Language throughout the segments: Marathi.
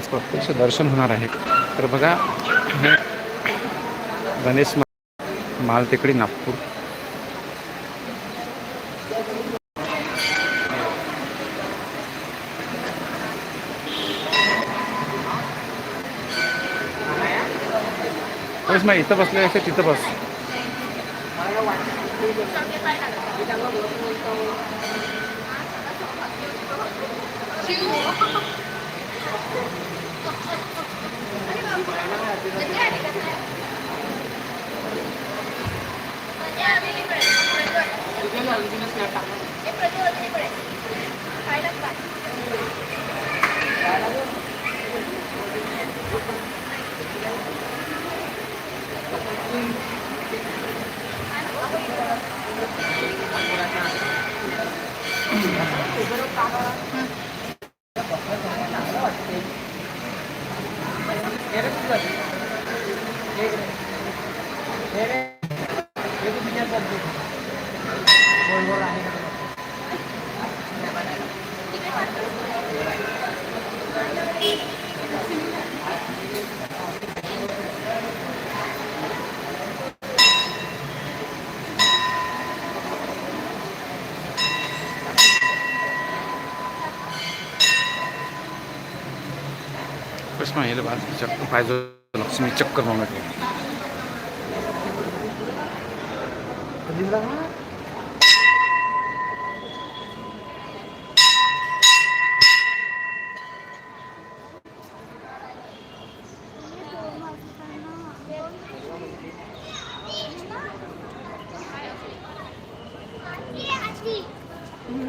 प्रत्यक्ष दर्शन होणार आहे. तर बघा हे गणेश माल टेकडी नागपूर. बस मग इथं बसले असते तिथं बस. प्रश्न Yeah. ठीक है ठीक है येईल बा. चक्कर पाहिजे लक्ष्मी चक्कर मागत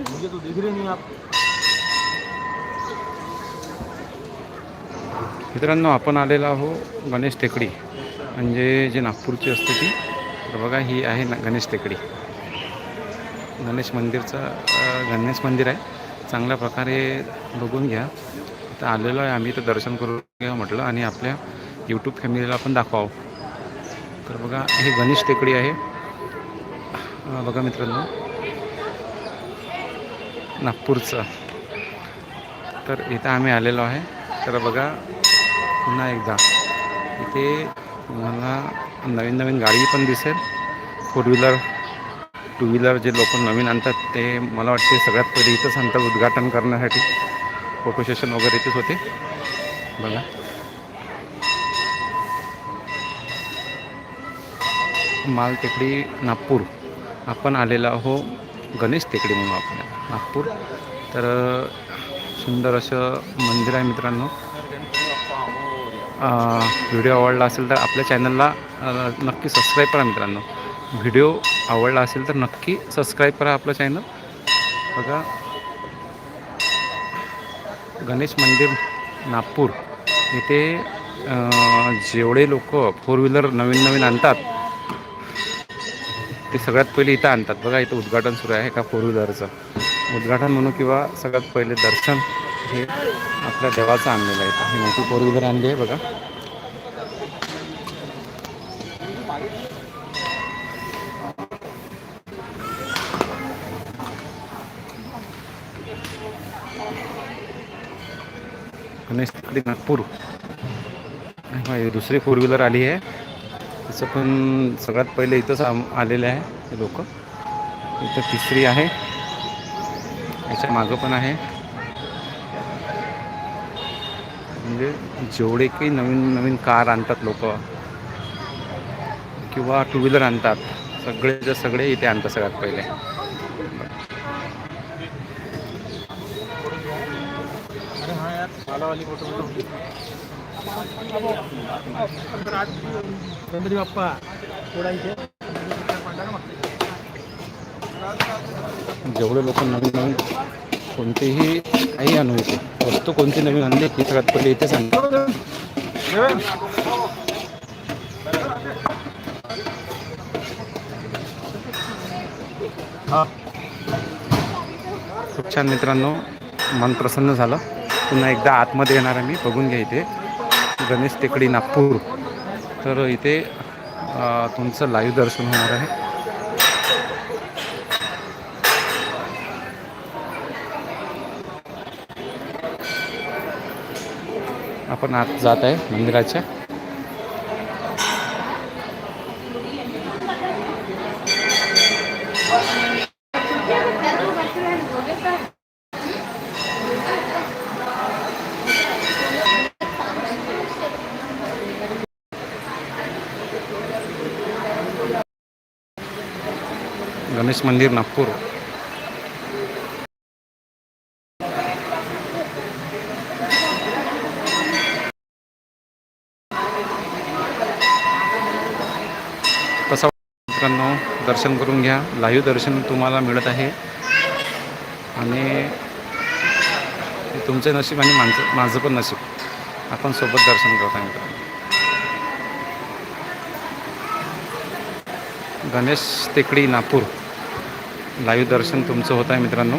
मुझे तो दिख रहे नहीं आप। मित्रांनो आपण आलेलो आहो गणेश टेकडी. म्हणजे जे नागपूरची असते ती. तर बघा ही आहे ना गणेश टेकडी. गणेश मंदिरचं गणेश मंदिर आहे. चांगल्या प्रकारे बघून घ्या. आता आलेलो आहे आम्ही तर दर्शन करून घ्या म्हटलं आणि आपल्या यूट्यूब फॅमिलीला पण दाखवावं. तर बघा हे गणेश टेकडी आहे. बघा मित्रांनो. नागपूरचं. तर इथं आम्ही आलेलो आहे. तर बघा पुन्हा एकदा. इथे तुम्हाला नवीन नवीन गाडी पण दिसेल. फोर व्हीलर टू व्हीलर जे लोक नवीन आणतात ते मला वाटते सगळ्यात पहिले इथंच आणतात उद्घाटन करण्यासाठी. फोटो सेशन वगैरे इथेच होते. बघा. माल टेकडी नागपूर. आपण आलेलो आहो गणेश टेकडी म्हणून आपण नागपूर. तर सुंदर असं मंदिर आहे मित्रांनो. व्हिडिओ आवडला असेल तर आपल्या चॅनलला नक्की सबस्क्राईब करा मित्रांनो. व्हिडिओ आवडला असेल तर नक्की सबस्क्राईब करा आपलं चॅनल बघा. गणेश मंदिर नागपूर. इथे जेवढे लोक फोर व्हीलर नवीन नवीन आणतात ते सगळ्यात पहिले इथं आणतात. बघा इथं उद्घाटन सुरू आहे का फोर व्हीलरचं उद्घाटन म्हणू किंवा सगळ्यात पहिले दर्शन हे आपल्या देवाचं आणलेलं आहे हे मोठी फोर व्हीलर आणली आहे बघा. गणेश नागपूर. दुसरी फोर व्हीलर आली आहे. तिचं पण सगळ्यात पहिले इथंच आम आलेले आहे लोक. इथं तिसरी आहे. याच्या मागं पण आहे. म्हणजे जेवढे काही नवीन नवीन कार आणतात लोक किंवा टू व्हीलर आणतात सगळेचे सगळे इथे आणतात सगळ्यात पहिले. गणपती बाप्पा थोडा इथे जेवढे लोक नवीन नवीन कोणतेही काही आणू इथे. वस्तू कोणती नवीन आणली की सगळ्यात पहिले इथे सांग. खूप छान मित्रांनो मन प्रसन्न झालं. पुन्हा एकदा आतमध्ये येणार आहे मी बघून घ्या इथे. गणेश टेकडी नागपूर. तर इथे तुमचं लाईव्ह दर्शन होणार आहे. आपण आत जात आहे मंदिराच्या. गणेश मंदिर नागपूर. मित्रांनो दर्शन करून घ्या. लाईव्ह दर्शन तुम्हाला मिळत आहे. आणि तुमचे नशीब आणि माझं माझं पण नशीब. आपण सोबत दर्शन करत आहे मित्रांनो. गणेश टेकडी नागपूर. लाईव्ह दर्शन तुमचं होत आहे मित्रांनो.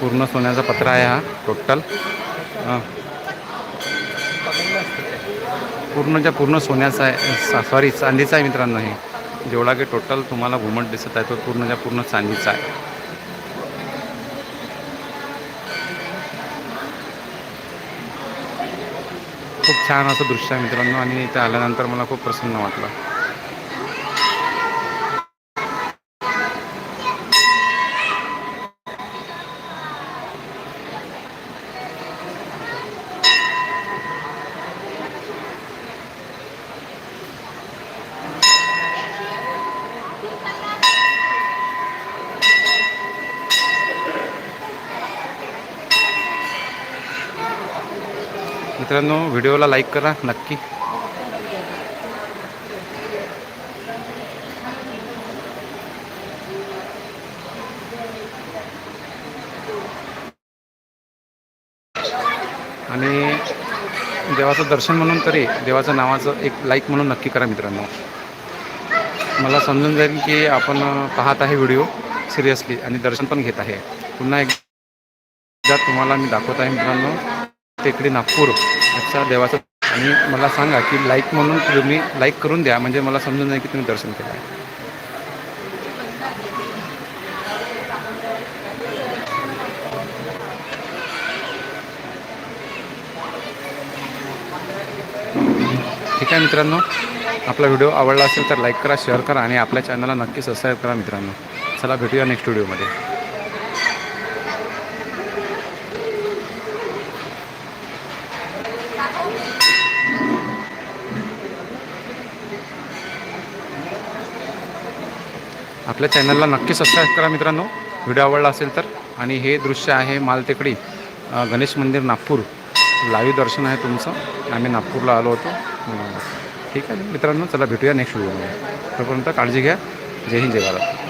पूर्ण सोन्याचा पत्रा आहे हा टोटल पूर्णच्या पूर्ण सोन्याचा आहे सॉरी चांदीचा आहे मित्रांनो हे. जेवढा की टोटल तुम्हाला घुमट दिसत आहे तो पूर्णच्या पूर्ण चांदीचा आहे. खूप छान असं दृश्य आहे मित्रांनो आणि इथे आल्यानंतर मला खूप प्रसन्न वाटलं. मित्रांनो व्हिडिओला लाईक करा नक्की. आणि देवाचं दर्शन म्हणून तरी देवाचं नावाचं एक लाईक म्हणून नक्की करा मित्रांनो. मला समजून जाईल की आपण पाहत आहे व्हिडिओ सिरियसली आणि दर्शन पण घेत आहे. पुन्हा एकदा तुम्हाला मी दाखवत आहे मित्रांनो टेकडी नागपूर अच्छा देवाचं आणि मला सांगा की लाईक म्हणून तुम्ही लाईक करून द्या. म्हणजे मला समजून जाईल की तुम्ही दर्शन केलं. आहे ठीक आहे मित्रांनो. आपला व्हिडिओ आवडला असेल तर लाईक करा शेअर करा आणि आपल्या चॅनलला नक्की सबस्क्राईब करा मित्रांनो. चला भेटूया नेक्स्ट व्हिडिओमध्ये आपल्या चॅनलला नक्की सबस्क्राईब करा मित्रांनो. व्हिडिओ आवडला असेल तर. आणि हे दृश्य आहे मालतेकडी गणेश मंदिर नागपूर. लाईव्ह दर्शन आहे तुमचं. आम्ही नागपूरला आलो होतो. ठीक आहे. मित्रांनो चला भेटूया नेक्स्ट व्हिडिओमध्ये तोपर्यंत काळजी घ्या. जय हिंद जय भारत.